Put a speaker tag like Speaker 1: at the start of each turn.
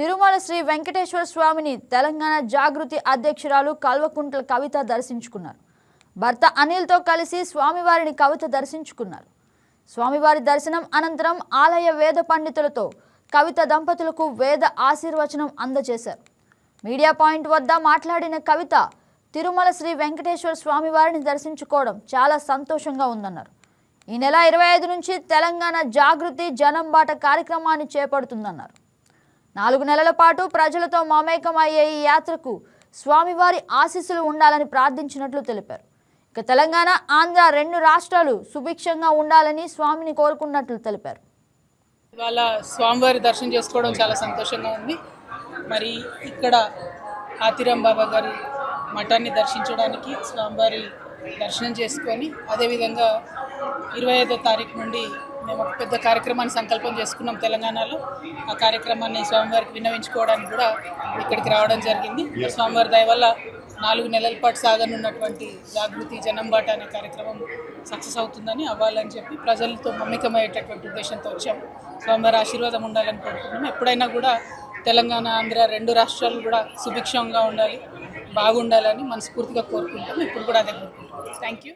Speaker 1: తిరుమల శ్రీ వెంకటేశ్వర స్వామిని తెలంగాణ జాగృతి అధ్యక్షురాలు కల్వకుంట్ల కవిత దర్శించుకున్నారు. భర్త అనిల్తో కలిసి స్వామివారిని కవిత దర్శించుకున్నారు. స్వామివారి దర్శనం అనంతరం ఆలయ వేద పండితులతో కవిత దంపతులకు వేద ఆశీర్వచనం అందజేశారు. మీడియా పాయింట్ వద్ద మాట్లాడిన కవిత తిరుమల శ్రీ వెంకటేశ్వర స్వామివారిని దర్శించుకోవడం చాలా సంతోషంగా ఉందన్నారు. ఈ నెల ఇరవై ఐదు నుంచి తెలంగాణ జాగృతి జనం బాట కార్యక్రమాన్ని చేపడుతుందన్నారు. నాలుగు నెలల పాటు ప్రజలతో మమేకం అయ్యే ఈ యాత్రకు స్వామివారి ఆశీస్సులు ఉండాలని ప్రార్థించినట్లు తెలిపారు. ఇక తెలంగాణ ఆంధ్ర రెండు రాష్ట్రాలు సుభిక్షంగా ఉండాలని స్వామిని కోరుకున్నట్లు తెలిపారు.
Speaker 2: ఇవాళ స్వామివారి దర్శనం చేసుకోవడం చాలా సంతోషంగా ఉంది. మరి ఇక్కడ ఆతిరాం బాబా గారి మఠాన్ని దర్శించడానికి స్వామివారి దర్శనం చేసుకొని అదేవిధంగా ఇరవై ఐదో తారీఖు నుండి మేము ఒక పెద్ద కార్యక్రమాన్ని సంకల్పం చేసుకున్నాం తెలంగాణలో. ఆ కార్యక్రమాన్ని స్వామివారికి విన్నవించుకోవడానికి కూడా ఇక్కడికి రావడం జరిగింది. స్వామివారి దయ వల్ల నాలుగు నెలల పాటు సాగనున్నటువంటి జాగృతి జనంబాట అనే కార్యక్రమం సక్సెస్ అవుతుందని అవ్వాలని చెప్పి ప్రజలతో మమ్మికమయ్యేటటువంటి ఉద్దేశంతో వచ్చాము స్వామివారి ఆశీర్వాదం ఉండాలని కోరుకుంటున్నాం. ఎప్పుడైనా కూడా తెలంగాణ ఆంధ్ర రెండు రాష్ట్రాలు కూడా సుభిక్షంగా ఉండాలి బాగుండాలని మనస్ఫూర్తిగా కోరుకుంటాం ఇప్పుడు కూడా అదే కోరుకుంటాం థ్యాంక్ యూ